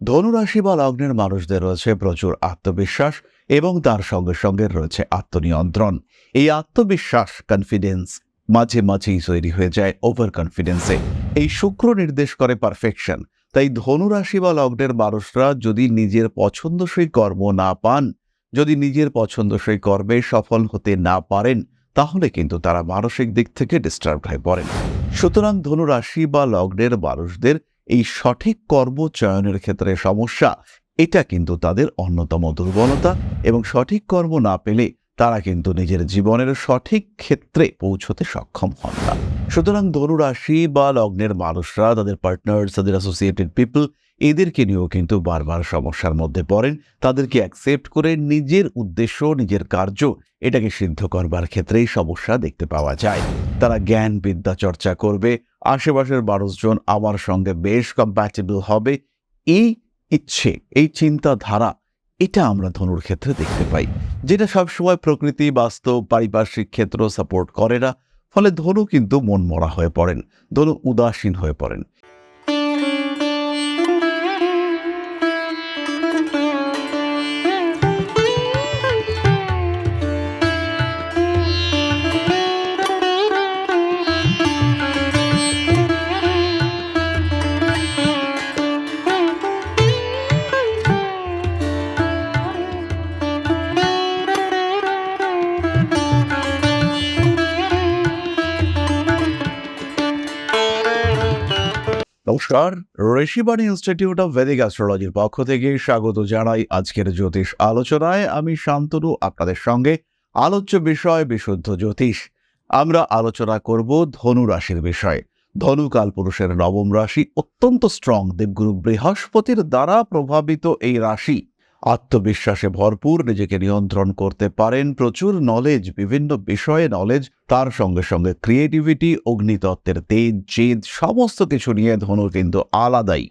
ধনুরাশি বা লগ্নের মানুষদের রয়েছে প্রচুর আত্মবিশ্বাস এবং তার সঙ্গে সঙ্গে রয়েছে আত্মনিয়ন্ত্রণ। এই আত্মবিশ্বাস কনফিডেন্স মাঝে মাঝেই তৈরি হয়ে যায় ওভার কনফিডেন্সে এই শুক্র নির্দেশ করে পারফেকশন তাই ধনুরাশি বা লগ্নের মানুষরা যদি নিজের পছন্দসই কর্ম না পান, যদি নিজের পছন্দসই কর্মে সফল হতে না পারেন, তাহলে কিন্তু তারা মানসিক দিক থেকে ডিস্টার্ব হয়ে পড়েন। সুতরাং ধনুরাশি বা লগ্নের মানুষদের এই সঠিক কর্ম চয়নের ক্ষেত্রে সমস্যা, এটা কিন্তু তাদের অন্যতম দুর্বলতা এবং সঠিক কর্ম না পেলে তারা কিন্তু নিজের জীবনের সঠিক ক্ষেত্রে পৌঁছতে সক্ষম হন না। সুতরাং ধনুরাশি বা লগ্নের মানুষরা, তাদের পার্টনার্স তাদের অ্যাসোসিয়েটেড পিপল এদেরকে নিয়েও কিন্তু বারবার সমস্যার মধ্যে পড়েন। তাদেরকে অ্যাকসেপ্ট করে নিজের উদ্দেশ্য, নিজের কার্য, এটাকে সিদ্ধ করবার ক্ষেত্রেই সমস্যা দেখতে পাওয়া যায়। তারা জ্ঞান বিদ্যা চর্চা করবে আশেপাশের মানুষজন আমার সঙ্গে বেশ কম্প্যাটেবল হবে। এই ইচ্ছে, এই চিন্তাধারা, এটা আমরা ধনুর ক্ষেত্রে দেখতে পাই, যেটা সবসময় প্রকৃতি, বাস্তব, পারিপার্শ্বিক ক্ষেত্র সাপোর্ট করে না। ফলে ধনু কিন্তু মন মরা হয়ে পড়েন, ধনু উদাসীন হয়ে পড়েন। নমস্কার, ঋষিবাণী ইনস্টিটিউট অফ ভেদিক অ্যাস্ট্রোলজির পক্ষ থেকে স্বাগত জানাই আজকের জ্যোতিষ আলোচনায়। আমি শান্তনু, আপনাদের সঙ্গে আলোচ্য বিষয় বিশুদ্ধ জ্যোতিষ। আমরা আলোচনা করব ধনু রাশির বিষয়ে। ধনু কালপুরুষের নবম রাশি, অত্যন্ত স্ট্রং দেবগুরু বৃহস্পতির দ্বারা প্রভাবিত এই রাশি। আত্মবিশ্বাসে ভরপুর, নিজেকে নিয়ন্ত্রণ করতে পারেন, প্রচুর নলেজ বিভিন্ন বিষয়ে নলেজ তার সঙ্গে সঙ্গে ক্রিয়েটিভিটি অগ্নিতত্ত্বের তেজ, জেদ, সমস্ত কিছু নিয়ে ধনু কিন্তু আলাদাই।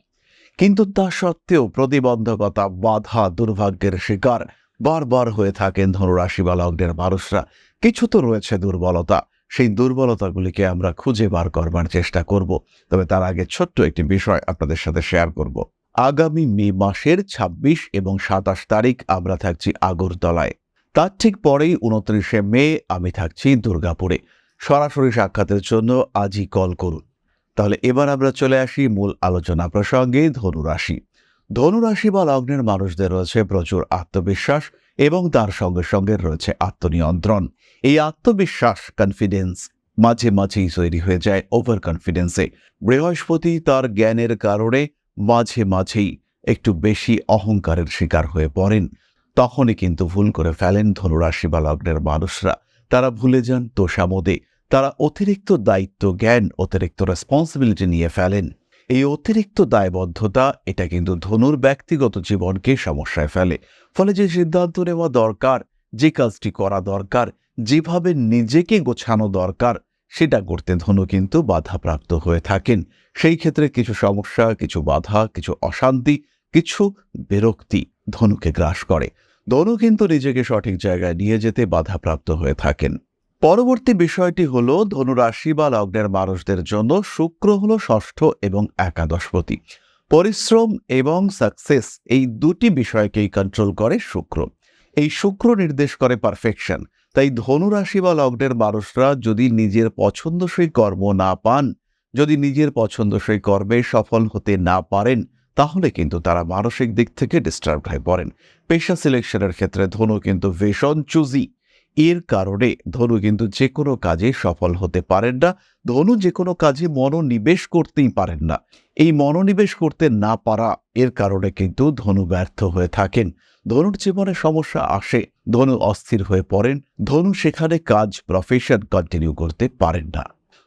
কিন্তু তা সত্ত্বেও প্রতিবন্ধকতা, বাধা, দুর্ভাগ্যের শিকার বারবার হয়ে থাকেন ধনুরাশি বা মানুষরা। কিছু তো রয়েছে দুর্বলতা, সেই দুর্বলতাগুলিকে আমরা খুঁজে বার করবার চেষ্টা করব। তবে তার আগে ছোট্ট একটি বিষয় আপনাদের সাথে শেয়ার করব। আগামী মে মাসের ২৬ এবং সাতাশ তারিখ আমরা থাকছি আগরতলায়। তার ঠিক পরেই উনত্রিশে মে আমি থাকছি দুর্গাপুরে। সরাসরি সাক্ষাতের জন্য আজই কল করুন। তাহলে এবার আমরা চলে আসি মূল আলোচনা প্রসঙ্গে ধনুরাশি ধনুরাশি বা লগ্নের মানুষদের রয়েছে প্রচুর আত্মবিশ্বাস এবং তার সঙ্গে সঙ্গে রয়েছে আত্মনিয়ন্ত্রণ। এই আত্মবিশ্বাস কনফিডেন্স মাঝে মাঝেই তৈরি হয়ে যায় ওভার কনফিডেন্সে বৃহস্পতি তার জ্ঞানের কারণে মাঝে মাঝেই একটু বেশি অহংকারের শিকার হয়ে পড়েন। তখনই কিন্তু ভুল করে ফেলেন ধনুরাশি বা লগ্নের মানুষরা। তারা ভুলে যান তোষামোদে। তারা অতিরিক্ত দায়িত্ব, জ্ঞান, অতিরিক্ত রেসপন্সিবিলিটি নিয়ে ফেলেন। এই অতিরিক্ত দায়বদ্ধতা, এটা কিন্তু ধনুর ব্যক্তিগত জীবনকে সমস্যায় ফেলে। ফলে যে সিদ্ধান্ত নেওয়া দরকার, যে কাজটি করা দরকার, যেভাবে নিজেকে গোছানো দরকার সেটা করতে ধনু কিন্তু বাধাপ্রাপ্ত হয়ে থাকেন। সেই ক্ষেত্রে কিছু সমস্যা, কিছু বাধা, কিছু অশান্তি, কিছু বিরক্তি ধনুকে গ্রাস করে। ধনু কিন্তু নিজেকে সঠিক জায়গায় নিয়ে যেতে বাধাপ্রাপ্ত হয়ে থাকেন। পরবর্তী বিষয়টি হল ধনুরাশি বা লগ্নের মানুষদের জন্য শুক্র হল ষষ্ঠ এবং একাদশপতি। পরিশ্রম এবং সাকসেস এই দুটি বিষয়কেই কন্ট্রোল করে শুক্র। এই শুক্র নির্দেশ করে পারফেকশন তাই ধনুরাশি বা লগ্নের মানুষরা যদি নিজের পছন্দসই কর্ম না পান, যদি নিজের পছন্দসই কর্মে সফল হতে না পারেন, তাহলে কিন্তু তারা মানসিক দিক থেকে ডিস্টার্ব হয়ে পড়েন। পেশা সিলেকশনের ক্ষেত্রে ধনু কিন্তু ভীষণ চুজি এর কারণে ধনু কিন্তু যে কোনো কাজে সফল হতে পারেন না। ধনু যে কোনো কাজে মনোনিবেশ করতেই পারেন না। এই মনোনিবেশ করতে না পারা এর কারণে কিন্তু ধনু ব্যর্থ হয়ে থাকেন। ধনুর জীবনে সমস্যা আসে, ধনু অস্থির হয়ে পড়েন, ধনু সেখানে কাজ প্রফেশন কন্টিনিউ করতে পারেন না।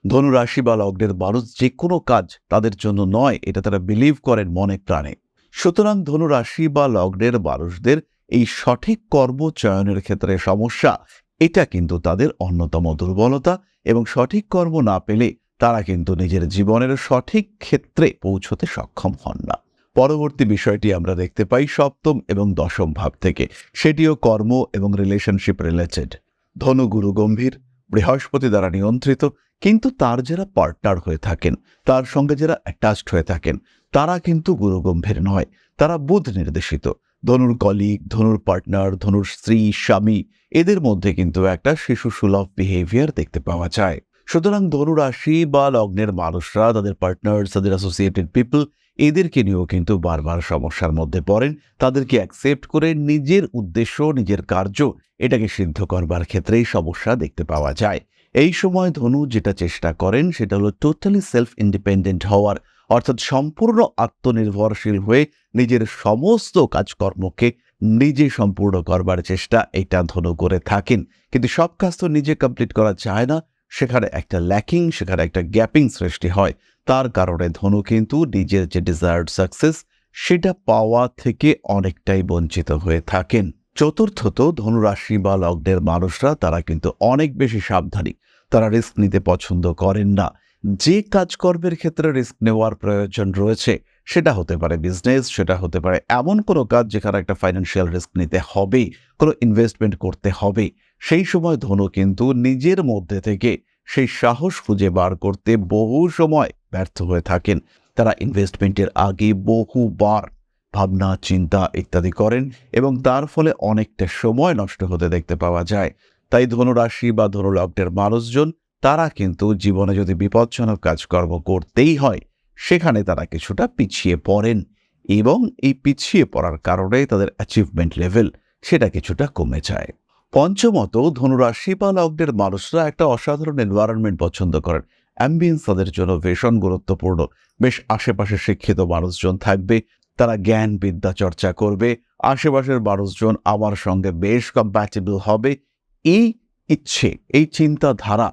ধনু রাশি বা লগ্নের মানুষ যে কোনো কাজ তাদের জন্য নয়, এটা তারা বিলিভ করেন মনে প্রাণে। সুতরাং ধনু রাশি বা লগ্নের মানুষদের এই সঠিক কর্ম চয়নের ক্ষেত্রে সমস্যা, এটা কিন্তু তাদের অন্যতম দুর্বলতা এবং সঠিক কর্ম না পেলে তারা কিন্তু নিজের জীবনের সঠিক ক্ষেত্রে পৌঁছতে সক্ষম হন না। পরবর্তী বিষয়টি আমরা দেখতে পাই সপ্তম এবং দশম ভাব থেকে। সেটিও কর্ম এবং রিলেশনশিপ রিলেটেড ধনু গুরু গম্ভীর, বৃহস্পতি দ্বারা নিয়ন্ত্রিত, কিন্তু তার যারা পার্টনার হয়ে থাকেন, তার সঙ্গে যারা অ্যাটাচড হয়ে থাকেন, তারা কিন্তু গুরুগম্ভীর নয়, তারা বুধ নির্দেশিত। ধনুর কলিগ ধনুর পার্টনার ধনুর স্ত্রী, স্বামী, এদের মধ্যে কিন্তু একটা শিশু সুলভ বিহেভিয়ার দেখতে পাওয়া যায়। সুতরাং ধনু রাশি বা লগ্নের মানুষরা, তাদের পার্টনার তাদের অ্যাসোসিয়েটেড পিপল এদেরকে নিয়েও কিন্তু বারবার সমস্যার মধ্যে পড়েন। তাদেরকে অ্যাকসেপ্ট করে নিজের উদ্দেশ্য, নিজের কার্য, এটাকে সিদ্ধ করবার ক্ষেত্রেই সমস্যা দেখতে পাওয়া যায়। এই সময় ধনু যেটা চেষ্টা করেন, সেটা হলো টোটালি সেলফ ইন্ডিপেন্ডেন্ট হওয়ার, অর্থাৎ সম্পূর্ণ আত্মনির্ভরশীল হয়ে নিজের সমস্ত কাজকর্মকে নিজে সম্পূর্ণ করবার চেষ্টা এটা ধনু করে থাকেন। কিন্তু সব কাজ তো নিজে কমপ্লিট করা যায় না। সেখানে একটা ল্যাকিং সেখানে একটা গ্যাপিং সৃষ্টি হয়। তার কারণে ধনু কিন্তু নিজের যে ডিজায়ার্ড সাকসেস সেটা পাওয়া থেকে অনেকটাই বঞ্চিত হয়ে থাকেন। চতুর্থত ধনুরাশি বা লগ্নের মানুষরা, তারা কিন্তু অনেক বেশি সাবধানী। তারা রিস্ক নিতে পছন্দ করেন না। যে কাজকর্মের ক্ষেত্রে রিস্ক নেওয়ার প্রয়োজন রয়েছে সেটা হতে পারে বিজনেস সেটা হতে পারে এমন কোনো কাজ যেখানে একটা ফাইন্যান্সিয়াল রিস্ক নিতে হবে কোনো ইনভেস্টমেন্ট করতে হবে সেই সময় ধনু কিন্তু নিজের মধ্যে থেকে সেই সাহস খুঁজে বার করতে বহু সময় ব্যর্থ হয়ে থাকেন। তারা ইনভেস্টমেন্টের আগে বহুবার ভাবনা, চিন্তা ইত্যাদি করেন এবং তার ফলে অনেকটা সময় নষ্ট হতে দেখতে পাওয়া যায়। তাই ধনুরাশি বা ধনুলগ্নের মানুষজন, তারা কিন্তু জীবনে যদি বিপজ্জনক কাজকর্ম করতেই হয় সেখানে তারা কিছুটা পিছিয়ে পড়েন এবং এই পিছিয়ে পড়ার কারণে তাদের অ্যাচিভমেন্ট লেভেল সেটা কিছুটা কমে যায়। পঞ্চমত ধনুরাশি বা লগ্নের মানুষরা একটা অসাধারণ এনভায়রনমেন্ট পছন্দ করেন। অ্যাম্বিয়েন্স তাদের জন্য ভীষণ গুরুত্বপূর্ণ। বেশ আশেপাশে শিক্ষিত মানুষজন থাকবে, তারা জ্ঞান, বিদ্যা চর্চা করবে, আশেপাশের মানুষজন আমার সঙ্গে বেশ কম্প্যাটেবল হবে। এই ইচ্ছে, এই চিন্তাধারা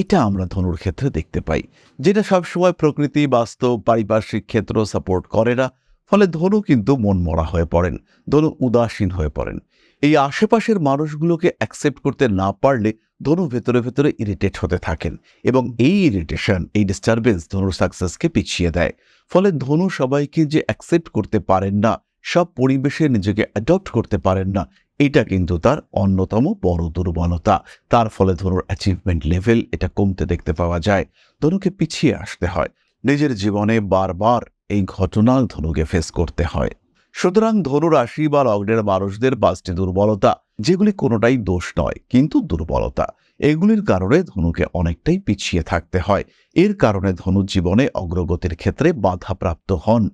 এটা আমরা ধনুর ক্ষেত্রে দেখতে পাই, যেটা সবসময় প্রকৃতি, বাস্তব, পারিপার্শ্বিক ক্ষেত্র সাপোর্ট করে না। ফলে ধনু কিন্তু মনমরা হয়ে পড়েন, ধনু উদাসীন হয়ে পড়েন। এই আশেপাশের মানুষগুলোকে অ্যাকসেপ্ট করতে না পারলে ধনু ভেতরে ভেতরে ইরিটেট হতে থাকেন এবং এই ইরিটেশন এই ডিস্টারবেন্স ধনুর সাকসেসকে পিছিয়ে দেয়। ফলে ধনু সবাইকে যে অ্যাকসেপ্ট করতে পারেন না, সব পরিবেশে নিজেকে অ্যাডপ্ট করতে পারেন না এটা কিন্তু তার অন্যতম বড় দুর্বলতা। তার ফলে ধনুর অ্যাচিভমেন্ট লেভেল এটা কমতে দেখতে পাওয়া যায়। ধনুকে পিছিয়ে আসতে হয়। নিজের জীবনে বারবার এই ঘটনা ধনুকে ফেস করতে হয়। সুতরাং ধনু রাশি বা লগ্নের মানুষদের পাঁচটি দুর্বলতা, যেগুলি কোনোটাই দোষ নয়, কিন্তু দুর্বলতা। এগুলির কারণে ধনুকে অনেকটাই পিছিয়ে থাকতে হয়। এর কারণে ধনু জীবনে অগ্রগতির ক্ষেত্রে বাধাপ্রাপ্ত হন।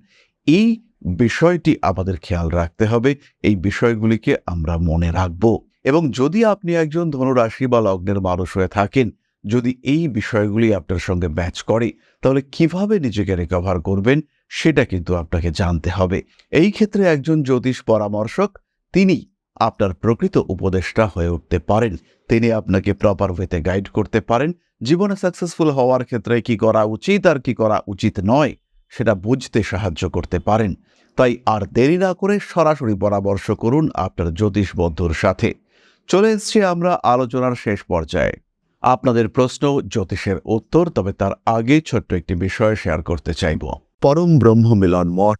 এই বিষয়টি আমাদের খেয়াল রাখতে হবে। এই বিষয়গুলিকে আমরা মনে রাখব। এবং যদি আপনি একজন ধনুরাশি বা লগ্নের মানুষ হয়ে থাকেন, যদি এই বিষয়গুলি আপনার সঙ্গে ম্যাচ করে, তাহলে কীভাবে নিজেকে রিকভার করবেন সেটা কিন্তু আপনাকে জানতে হবে। এই ক্ষেত্রে একজন জ্যোতিষ পরামর্শক, তিনি আপনার প্রকৃত উপদেষ্টা হয়ে উঠতে পারেন। তিনি আপনাকে প্রপার ওয়েতে গাইড করতে পারেন। জীবনে সাকসেসফুল হওয়ার ক্ষেত্রে কি করা উচিত আর কি করা উচিত নয়, সেটা বুঝতে সাহায্য করতে পারেন। তাই আর দেরি না করে সরাসরি পরামর্শ করুন আপনার জ্যোতিষ বন্ধুর সাথে। চলে এসছি আমরা আলোচনার শেষ পর্যায়ে। আপনাদের প্রশ্ন, জ্যোতিষের উত্তর, তবে তার আগে ছোট্ট একটি বিষয় শেয়ার করতে চাইব। পরম ব্রহ্ম মিলন মঠ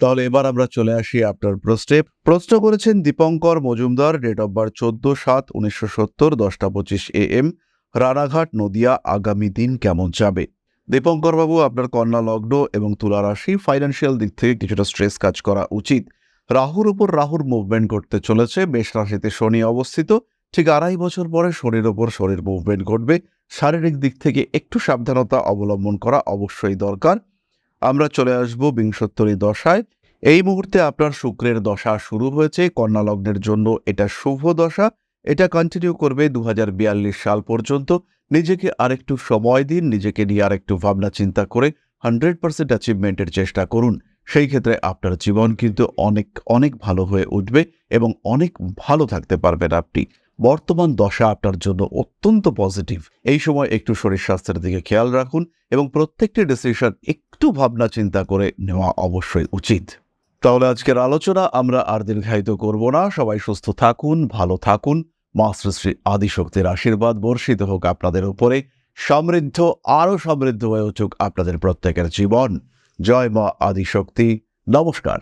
তাহলে এবার আমরা চলে আসি আপনার প্রশ্নে। প্রশ্ন করেছেন Dipankar Majumdar date of birth চোদ্দ সাত উনিশশো সত্তর, দশটা পঁচিশ এ এম রানাঘাট, নদিয়া, আগামী দিন কেমন যাবে? দীপঙ্কর বাবু আপনার কন্যা লগ্ন এবং তুলা রাশি ফাইন্যান্সিয়াল দিক থেকে কিছুটা স্ট্রেস কাজ করা উচিত। রাহুর উপর রাহুর মুভমেন্ট করতে চলেছে বেশ রাশিতে শনি অবস্থিত। ঠিক আড়াই বছর পরে শনির ওপর শনির মুভমেন্ট ঘটবে। শারীরিক দিক থেকে একটু সাবধানতা অবলম্বন করা অবশ্যই দরকার। আমরা চলে আসব বিংশোত্তরী দশায়। এই মুহূর্তে আপনার শুক্রের দশা শুরু হয়েছে, কন্যা লগ্নের জন্য এটা শুভ দশা। এটা কন্টিনিউ করবে দু হাজার বিয়াল্লিশ সাল পর্যন্ত। নিজেকে আরেকটু সময় দিন, নিজেকে নিয়ে আরেকটু ভাবনা চিন্তা করে হান্ড্রেড পার্সেন্ট অ্যাচিভমেন্টের চেষ্টা করুন। সেই ক্ষেত্রে আপনার জীবন কিন্তু অনেক অনেক ভালো হয়ে উঠবে এবং অনেক ভালো থাকতে পারবেন আপনি। বর্তমান দশা আপনার জন্য অত্যন্ত পজিটিভ। এই সময় একটু শরীর স্বাস্থ্যের দিকে খেয়াল রাখুন এবং প্রত্যেকটি ডিসিশন একটু ভাবনা চিন্তা করে নেওয়া অবশ্যই উচিত। তাহলে আজকের আলোচনা আমরা আর দীর্ঘায়িত করব না। সবাই সুস্থ থাকুন, ভালো থাকুন। মা শ্রী আদিশক্তির আশীর্বাদ বর্ষিত হোক আপনাদের উপরে। সমৃদ্ধ, আরও সমৃদ্ধ হয়ে উঠুক আপনাদের প্রত্যেকের জীবন। জয় মা আদিশক্তি। নমস্কার।